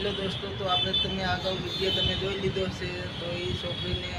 Hello દોસ્તો, તો આપણે તમે અગાઉ વીડિયો તમે જોઈ લીધો છે તો એ છોકરીને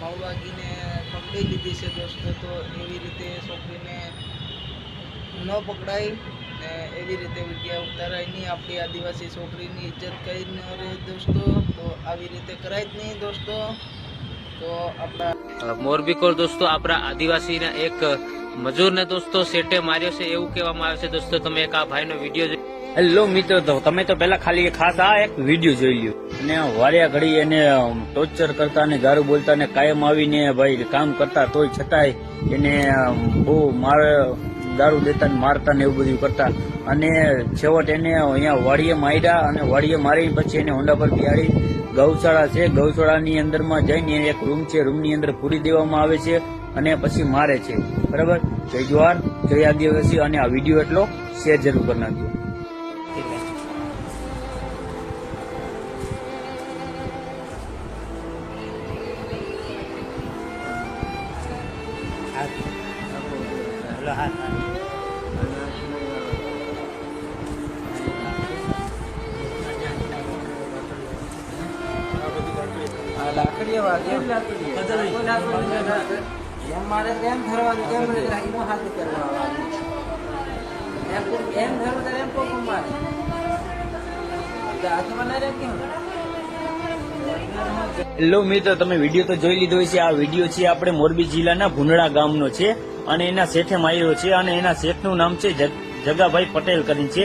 માવવાગીને પકડી લીધી છે દોસ્તો, તો એવી રીતે છોકરીને ન પકડાય ને એવી રીતે વિડીયા ઉતારાય નહીં આપણી આદિવાસી છોકરીની ઇજ્જત કરી ન રહે દોસ્તો, તો આવી રીતે કરાય જ નહીં દોસ્તો. તો આપણા મોરબી કોર દોસ્તો, આપણા આદિવાસીના એક મજૂરને દોસ્તો સેટે માર્યો છે એવું કહેવામાં આવે છે. દોસ્તો, તમે એક આ ભાઈનો વીડિયો હેલો મિત્રો, તો તમે તો પેલા ખાલી ખાસ આ એક વીડિયો જોઈ લ્યો. અને વાર્યા ઘડી એને ટોર્ચર કરતા ને ગારું બોલતા ને કાયમ આવીને ભાઈ કામ કરતા, તોય છતાંય એને બહુ માર, દારૂ દેતા ને મારતા ને એવું બધું કરતા. અને છેવટ એને અહીંયા વાડીએ માર્યા અને વાડીએ મારી પછી એને હોંડા પર બિહાડી. ગૌશાળા છે, ગૌશાળાની અંદરમાં જઈને એક રૂમ છે, રૂમની અંદર પૂરી દેવામાં આવે છે અને પછી મારે છે. બરાબર? જય જવાહર, જય આદિવાસી, અને આ વીડિયો એટલો શેર જરૂર કરી નાખજો. આ લાકડીઓ વાગે. એમ મારે એમ ધરવાનું કેમ એનો હાથ કરવા એમ એમ ધરવું તો એમ કોક મારે હાથમાં ના રે કેમ? હેલો મિત્રો તમે વીડિયો તો જોઈ લીધો છે આ વીડિયો છે આપણે મોરબી જિલ્લાના ભુંડળા ગામનો છે. અને એના શેઠે માર્યો છે અને એના શેઠનું નામ છે જગાભાઈ પટેલ કરીને છે.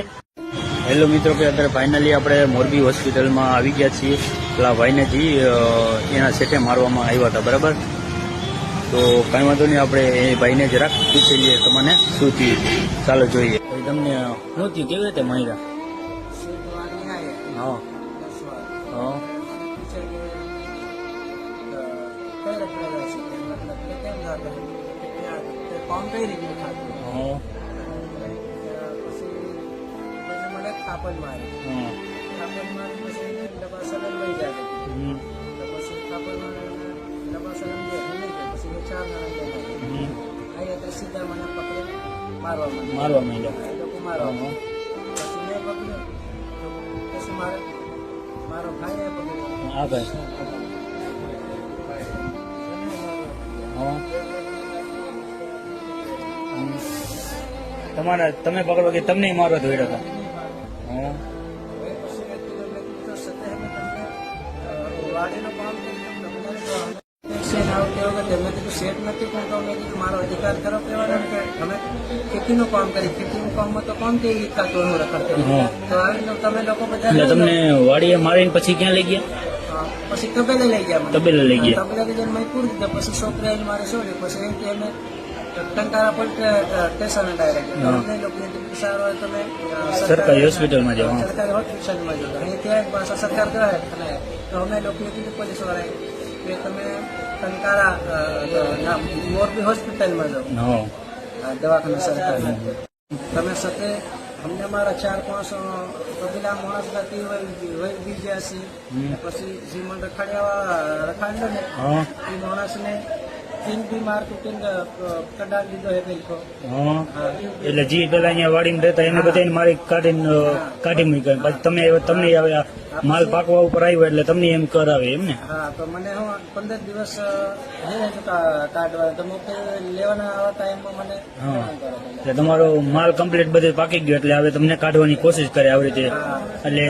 હેલો મિત્રો કે અત્યારે ફાઇનલી આપણે મોરબી હોસ્પિટલમાં આવી ગયા છીએ. પેલા ભાઈને જી એના શેઠે મારવામાં આવ્યા હતા બરાબર? તો કઈ વાંધો નહીં આપણે એ ભાઈને જરાક પૂછી લઈએ તમને શું થયું. ચાલો જોઈએ. તમને શું થયું? કેવી રીતે માર્યા? હા. હા. કઈ રીતે ખાતું પછી મને થાપણ મારી. હા થાપણ મારી પછી ડબ્બા સલન લઈ જાય. પછી થાપણ મારી ડબ્બા સલન લઈ જાય. પછી મેં ચાર જણા ગયા સીધા મને પકડે મારવા મારવા માંડ્યા લોકો મારવા હા. પછી મેં પકડ્યો. પછી મારે મારો ભાઈ પકડ્યો. આ ભાઈ. હા. તમારા તમે પકડો કે તમને મારો ધોડ્યો હતા હા હવે પછી મેં કીધું મેં કીધું તો સત્ય અમે તમને અ, વાડીનું કામ કર્યું તમને તો અમે શેઠ આવું કેવું કે મેં કીધું શેઠ નથી પણ તો મેં કીધું મારો અધિકાર ખરો કહેવાનો ને કે અમે ખેતીનું કામ કરી ખેતીનું કામમાં તો કોમ કેવી રીતના તોડનું રખડ કર્યું હા. તો આવી રીતે તમે લોકો બધા એટલે લઈ લો. તમને વાડીએ મારીને પછી ક્યાં લઈ ગયા હા, પછી તબેલે લઈ ગયા મને. તબેલે લઈ ગયા. તબેલે લઈ જઈને મેં પૂરી દીધા પછી છોકરી આવીને મારે છોડ્યું પછી એમ કે અમે ટંકારા પણ સ્ટેશને ડાયરેક્ટ લોકો એમ હોય તમે સરકારી હોસ્પિટલમાં જાઓ સરકારી હોસ્પિટલમાં ત્યાં પાછા સરકાર કરે અને તો અમે લોકોએ કીધું પોલીસ વાળાએ કે તમે ટંકારા મોરબી હોસ્પિટલમાં જાઓ. દવાખાના સરકારી. તમે સાથે અમને મારા ચાર પાંચ અ, માણસ નથી હોય બીજા છે પછી જે મને રખાડ્યા રખાડ્યો ને એ માણસને લીધો હે પેલો હા એટલે જી પેલા અહીંયા વાડીમાં રહેતા એને બધાને મારી કાઢીને કાઢી મૂકી પછી તમે તમને માલ પાકવા ઉપર આવ્યો એટલે તમને એમ કરાવે એમ ને? હા તો મને હું પંદર દિવસ કાઢવા. તો લેવાના આવા ટાઈમમાં મને. એટલે તમારો માલ કમ્પ્લીટ બધે પાકી ગયો એટલે હવે તમને કાઢવાની કોશિશ કરે આવી રીતે. એટલે